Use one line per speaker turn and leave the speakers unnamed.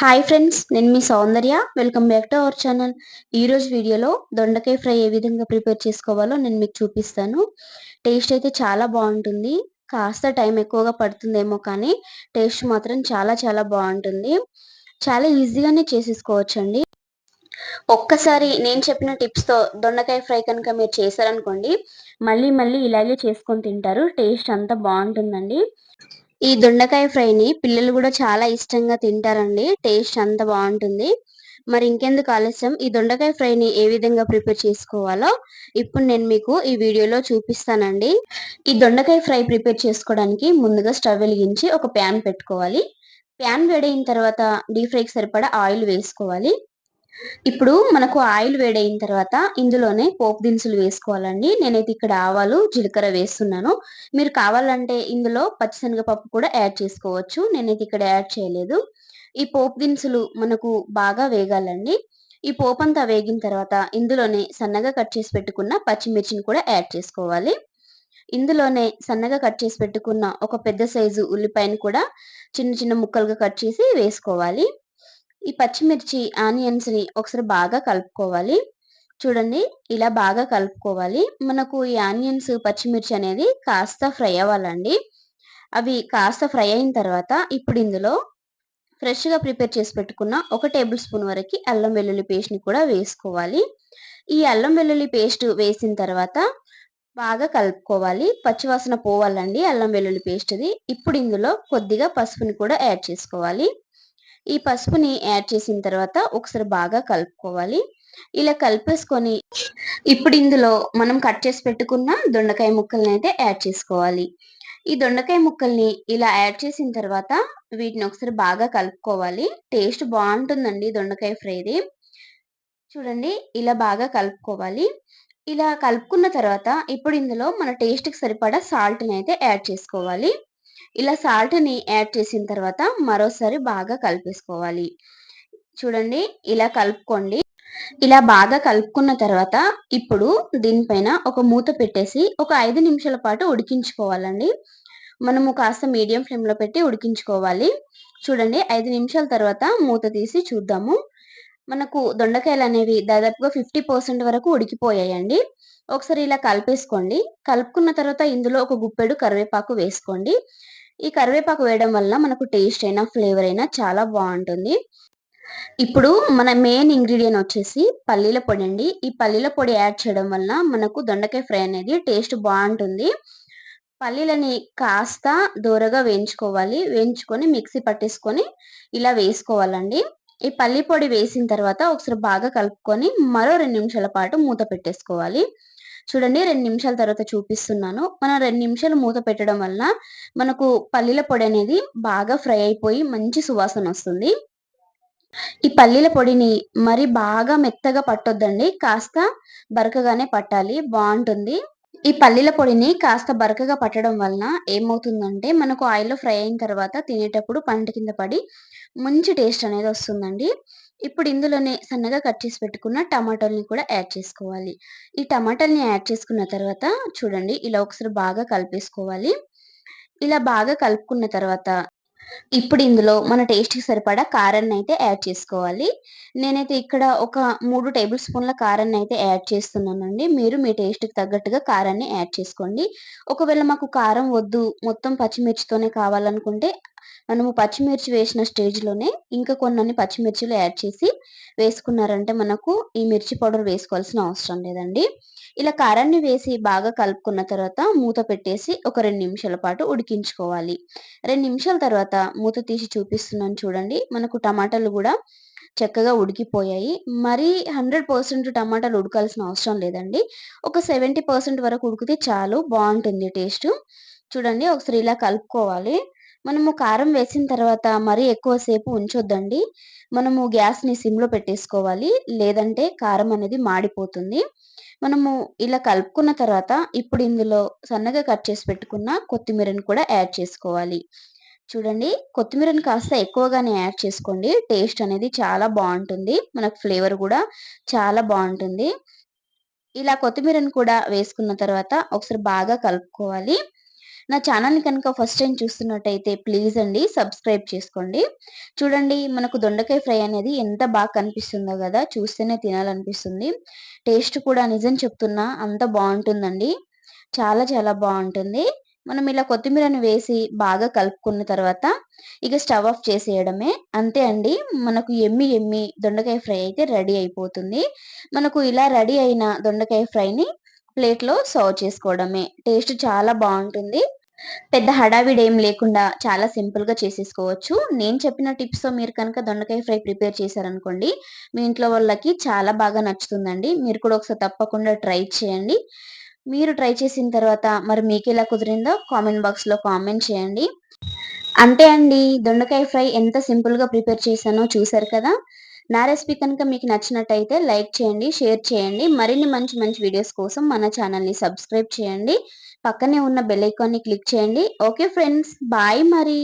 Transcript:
Hi friends నేను మీ Soundarya. Welcome back to our channel ఈరోజు వీడియోలో దొండకాయ ఫ్రై ఏ విధంగా ప్రిపేర్ చేసుకోవాలో నేను మీకు చూపిస్తాను. టేస్ట్ అయితే చాలా బాగుంటుంది. కాస్త టైం ఎక్కువగా పడుతుందేమో కానీ టేస్ట్ మాత్రం చాలా చాలా బాగుంటుంది. చాలా ఈజీగానే చేసేసుకోవచ్చండి. ఒక్కసారి నేను చెప్పిన టిప్స్తో దొండకాయ ఫ్రై కనుక మీరు చేశారనుకోండి మళ్ళీ మళ్ళీ ఇలాగే చేసుకొని తింటారు. టేస్ట్ అంతా బాగుంటుందండి. ఈ దొండకాయ ఫ్రైని పిల్లలు కూడా చాలా ఇష్టంగా తింటారండి. టేస్ట్ అంత బాగుంటుంది. మరి ఇంకెందుకు ఆలస్యం? ఈ దొండకాయ ఫ్రైని ఏ విధంగా ప్రిపేర్ చేసుకోవాలో ఇప్పుడు నేను మీకు ఈ వీడియోలో చూపిస్తానండి. ఈ దొండకాయ ఫ్రై ప్రిపేర్ చేసుకోవడానికి ముందుగా స్టవ్ వెలిగించి ఒక ప్యాన్ పెట్టుకోవాలి. ప్యాన్ వేడైన తర్వాత డీప్ ఫ్రైకి సరిపడా ఆయిల్ వేసుకోవాలి. ఇప్పుడు మనకు ఆయిల్ వేడైన తర్వాత ఇందులోనే పోపు దినుసులు వేసుకోవాలండి. నేనైతే ఇక్కడ ఆవాలు జీలకర్ర వేస్తున్నాను. మీరు కావాలంటే ఇందులో పచ్చిశనగపప్పు కూడా యాడ్ చేసుకోవచ్చు. నేనైతే ఇక్కడ యాడ్ చేయలేదు. ఈ పోపు దినుసులు మనకు బాగా వేగాలండి. ఈ పోపు అంతా వేగిన తర్వాత ఇందులోనే సన్నగా కట్ చేసి పెట్టుకున్న పచ్చిమిర్చిని కూడా యాడ్ చేసుకోవాలి. ఇందులోనే సన్నగా కట్ చేసి పెట్టుకున్న ఒక పెద్ద సైజు ఉల్లిపాయను కూడా చిన్న చిన్న ముక్కలుగా కట్ చేసి వేసుకోవాలి. ఈ పచ్చిమిర్చి ఆనియన్స్ని ఒకసారి బాగా కలుపుకోవాలి. చూడండి ఇలా బాగా కలుపుకోవాలి. మనకు ఈ ఆనియన్స్ పచ్చిమిర్చి అనేది కాస్త ఫ్రై అవ్వాలండి. అవి కాస్త ఫ్రై అయిన తర్వాత ఇప్పుడు ఇందులో ఫ్రెష్గా ప్రిపేర్ చేసి పెట్టుకున్న ఒక టేబుల్ స్పూన్ వరకు అల్లం వెల్లుల్లి పేస్ట్ని కూడా వేసుకోవాలి. ఈ అల్లం వెల్లుల్లి పేస్ట్ వేసిన తర్వాత బాగా కలుపుకోవాలి. పచ్చివాసన పోవాలండి అల్లం వెల్లుల్లి పేస్ట్ది. ఇప్పుడు ఇందులో కొద్దిగా పసుపుని కూడా యాడ్ చేసుకోవాలి. ఈ పసుపుని యాడ్ చేసిన తర్వాత ఒకసారి బాగా కలుపుకోవాలి. ఇలా కలిపేసుకొని ఇప్పుడు ఇందులో మనం కట్ చేసి పెట్టుకున్న దొండకాయ ముక్కల్ని అయితే యాడ్ చేసుకోవాలి. ఈ దొండకాయ ముక్కల్ని ఇలా యాడ్ చేసిన తర్వాత వీటిని ఒకసారి బాగా కలుపుకోవాలి. టేస్ట్ బాగుంటుందండి దొండకాయ ఫ్రైది. చూడండి ఇలా బాగా కలుపుకోవాలి. ఇలా కలుపుకున్న తర్వాత ఇప్పుడు ఇందులో మన టేస్ట్కి సరిపడా సాల్ట్ని అయితే యాడ్ చేసుకోవాలి. ఇలా సాల్ట్ని యాడ్ చేసిన తర్వాత మరోసారి బాగా కలిపేసుకోవాలి. చూడండి ఇలా కలుపుకోండి. ఇలా బాగా కలుపుకున్న తర్వాత ఇప్పుడు దీనిపైన ఒక మూత పెట్టేసి ఒక ఐదు నిమిషాల పాటు ఉడికించుకోవాలండి. మనము కాస్త మీడియం ఫ్లేమ్లో పెట్టి ఉడికించుకోవాలి. చూడండి ఐదు నిమిషాల తర్వాత మూత తీసి చూద్దాము. మనకు దొండకాయలు అనేవి దాదాపుగా ఫిఫ్టీ పర్సెంట్ వరకు ఉడికిపోయాయండి. ఒకసారి ఇలా కలిపేసుకోండి. కలుపుకున్న తర్వాత ఇందులో ఒక గుప్పెడు కరివేపాకు వేసుకోండి. ఈ కరివేపాకు వేయడం వల్ల మనకు టేస్ట్ అయినా ఫ్లేవర్ అయినా చాలా బాగుంటుంది. ఇప్పుడు మన మెయిన్ ఇంగ్రీడియంట్ వచ్చేసి పల్లీల పొడి అండి. ఈ పల్లీల పొడి యాడ్ చేయడం వల్ల మనకు దొండకాయ ఫ్రై అనేది టేస్ట్ బాగుంటుంది. పల్లీలని కాస్త దూరగా వేయించుకోవాలి. వేయించుకొని మిక్సీ పట్టేసుకొని ఇలా వేసుకోవాలండి. ఈ పల్లి పొడి వేసిన తర్వాత ఒకసారి బాగా కలుపుకొని మరో రెండు నిమిషాల పాటు మూత పెట్టేసుకోవాలి. చూడండి రెండు నిమిషాల తర్వాత చూపిస్తున్నాను. మనం రెండు నిమిషాలు మూత పెట్టడం వల్ల మనకు పల్లీల పొడి అనేది బాగా ఫ్రై అయిపోయి మంచి సువాసన వస్తుంది. ఈ పల్లీల పొడిని మరి బాగా మెత్తగా పట్టొద్దండి. కాస్త బరకగానే పట్టాలి. బాగుంటుంది. ఈ పల్లీల పొడిని కాస్త బరకగా పట్టడం వలన ఏమవుతుందంటే మనకు ఆయిల్లో ఫ్రై అయిన తర్వాత తినేటప్పుడు పంట కింద పడి మంచి టేస్ట్ అనేది వస్తుందండి. ఇప్పుడు ఇందులోనే సన్నగా కట్ చేసి పెట్టుకున్న టమాటాలని కూడా యాడ్ చేసుకోవాలి. ఈ టమాటాలని యాడ్ చేసుకున్న తర్వాత చూడండి ఇలా ఒకసారి బాగా కలిపేసుకోవాలి. ఇలా బాగా కలుపుకున్న తర్వాత ఇప్పుడు ఇందులో మన టేస్ట్కి సరిపడా కారాన్ని అయితే యాడ్ చేసుకోవాలి. నేనైతే ఇక్కడ ఒక మూడు టేబుల్ స్పూన్ల కారాన్ని అయితే యాడ్ చేస్తున్నానండి. మీరు మీ టేస్ట్కి తగ్గట్టుగా కారాన్ని యాడ్ చేసుకోండి. ఒకవేళ మాకు కారం వద్దు మొత్తం పచ్చిమిర్చితోనే కావాలనుకుంటే మనము పచ్చిమిర్చి వేసిన స్టేజ్లోనే ఇంకా కొన్ని పచ్చిమిర్చిలు యాడ్ చేసి వేసుకున్నారంటే మనకు ఈ మిర్చి పౌడర్ వేసుకోవాల్సిన అవసరం లేదండి. ఇలా కారాన్ని వేసి బాగా కలుపుకున్న తర్వాత మూత పెట్టేసి ఒక రెండు నిమిషాల పాటు ఉడికించుకోవాలి. రెండు నిమిషాల తర్వాత మూత తీసి చూపిస్తున్నాను చూడండి. మనకు టమాటాలు కూడా చక్కగా ఉడికిపోయాయి. మరీ హండ్రెడ్ పర్సెంట్ టమాటాలు ఉడకాల్సిన అవసరం లేదండి. ఒక సెవెంటీ పర్సెంట్ వరకు ఉడికితే చాలు బాగుంటుంది టేస్ట్. చూడండి ఒకసారి ఇలా కలుపుకోవాలి. మనము కారం వేసిన తర్వాత మరీ ఎక్కువసేపు ఉంచొద్దండి. మనము గ్యాస్ని సిమ్లో పెట్టేసుకోవాలి. లేదంటే కారం అనేది మాడిపోతుంది. మనము ఇలా కలుపుకున్న తర్వాత ఇప్పుడు ఇందులో సన్నగా కట్ చేసి పెట్టుకున్న కొత్తిమీరని కూడా యాడ్ చేసుకోవాలి. చూడండి కొత్తిమీరని కాస్త ఎక్కువగానే యాడ్ చేసుకోండి. టేస్ట్ అనేది చాలా బాగుంటుంది. మనకు ఫ్లేవర్ కూడా చాలా బాగుంటుంది. ఇలా కొత్తిమీరని కూడా వేసుకున్న తర్వాత ఒకసారి బాగా కలుపుకోవాలి. నా ఛానల్‌ని కనుక ఫస్ట్ టైం చూస్తున్నట్టయితే ప్లీజ్ అండి సబ్స్క్రైబ్ చేసుకోండి. చూడండి మనకు దొండకాయ ఫ్రై అనేది ఎంత బాగా కనిపిస్తుందో కదా చూస్తేనే తినాలనిపిస్తుంది. టేస్ట్ కూడా నిజం చెప్తున్నా అంత బాగుంటుందండి. చాలా చాలా బాగుంటుంది. మనం ఇలా కొత్తిమీరని వేసి బాగా కలుపుకున్న తర్వాత ఇక స్టవ్ ఆఫ్ చేసేయడమే. అంతే అండి. మనకు ఎమ్మి ఎమ్మి దొండకాయ ఫ్రై అయితే రెడీ అయిపోతుంది. మనకు ఇలా రెడీ అయిన దొండకాయ ఫ్రైని ప్లేట్‌లో సర్వ్ చేసుకోవడమే. టేస్ట్ చాలా బాగుంటుంది పెద్ద హడావిడి ఏం లేకుండా చాలా సింపుల్‌గా చేసేసుకోవచ్చు. నేను చెప్పిన టిప్స్‌తో మీరు కనుక దొండకాయ ఫ్రై ప్రిపేర్ చేశారనుకోండి, మీ ఇంట్లో వాళ్ళకి చాలా బాగా నచ్చుతుందండి. మీరు కూడా ఒకసారి తప్పకుండా ట్రై చేయండి. మీరు ట్రై చేసిన తర్వాత మరి మీకు ఎలా కుదిరిందో కామెంట్ బాక్స్‌లో కామెంట్ చేయండి. అంతే అండి. దొండకాయ ఫ్రై ఎంత సింపుల్‌గా ప్రిపేర్ చేశానో చూసారు కదా! నా రెసిపీ కనుక మీకు నచ్చినట్టయితే లైక్ చేయండి, షేర్ చేయండి. మరిన్ని మంచి మంచి వీడియోస్ కోసం మన ఛానల్‌ని సబ్స్క్రైబ్ చేయండి. పక్కనే ఉన్న బెల్ ఐకాన్‌ని క్లిక్ చేయండి. Okay friends. బాయ్ మరి.